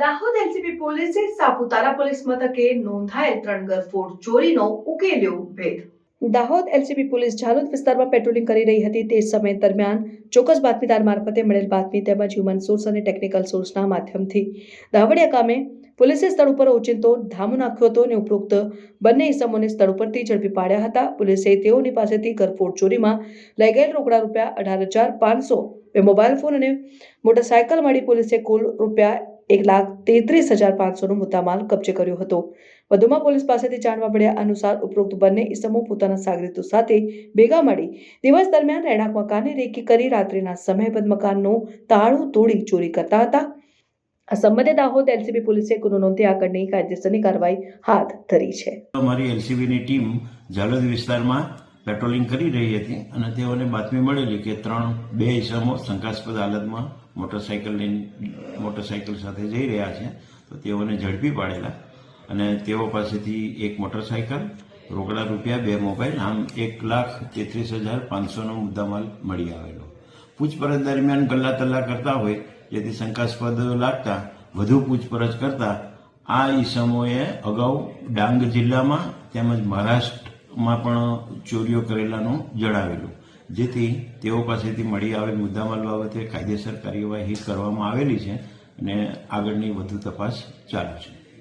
Dahod LCB પોલીસે Saputara police મથકે નોંધાયેલ ત્રણ ગરફોડ ચોરીનો ઉકેલ્યો ભેદ. દાહોદ એલસીબી પોલીસ ઝાલોદ વિસ્તારમાં પેટ્રોલિંગ કરી રહી હતી તે સમય દરમિયાન ચોક્કસ બાતમીદાર મારફતે મળેલ બાતમી તેમજ હ્યુમન સોર્સ અને ટેકનિકલ સોર્સના માધ્યમથી. દાવડિયા ગામે પોલીસે સ્થળ ઉપર ઓચિંતો ધામો નાખ્યો હતો અને ઉપરોક્ત બંને ઇસમોને સ્થળ ઉપરથી ઝડપી પાડ્યા હતા. પોલીસે તેઓની પાસેથી ગરફોડ ચોરીમાં લઈ ગયેલ રોકડા રૂપિયા અઢાર હજાર પાંચસો બે મોબાઈલ ફોન અને મોટરસાયકલ મળી પોલીસે કુલ રૂપિયા એક લાખ તેત્રીસ હજાર પાંચસોનો મુદ્દામાલ કબજે કર્યો હતો. વધુમાં પોલીસ પાસેથી જાણવા મળ્યા અનુસાર ઉપરોક્ત બંને ઇસમો પોતાના સાગરીતો સાથે ભેગા મળી દિવસ દરમિયાન રહેણાંક મકાનને રેકી કરી રાત્રિના સમયે બંધ મકાનનું તાળું તોડી ચોરી કરતા હતા. આ સંબંધે દાહોદ એલસીબી પોલીસે ગુનો નોંધી આગળની કાયદેસરની કાર્યવાહી હાથ ધરી છે. અમારી એલસીબીની ટીમ ઝાલોદ વિસ્તારમાં પેટ્રોલિંગ કરી રહી હતી અને તેઓને બાતમી મળેલી કે ત્રણ, બે ઇસમો શંકાસ્પદ હાલતમાં મોટરસાયકલ લઈને મોટરસાયકલ સાથે જઈ રહ્યા છે, તો તેઓને ઝડપી પાડેલા. અને તેઓ પાસેથી એક મોટરસાયકલ, રોકડા રૂપિયા, બે મોબાઈલ, આમ એક લાખ તેત્રીસ હજાર પાંચસોનો મુદ્દામાલ મળી આવેલો. પૂછપરછ દરમિયાન ગલ્લા તલ્લા કરતા હોય, જેથી શંકાસ્પદ લાગતા, વધુ પૂછપરછ કરતા, આ ઈસમોએ અગાઉ ડાંગ જિલ્લામાં તેમજ મહારાષ્ટ્રમાં પણ ચોરીઓ કરેલાનું જણાવેલું. જેથી તેઓ પાસેથી મળી આવેલ મુદ્દામાલ બાબતે કાયદેસર કાર્યવાહી કરવામાં આવેલી છે અને આગળની વધુ તપાસ ચાલુ છે.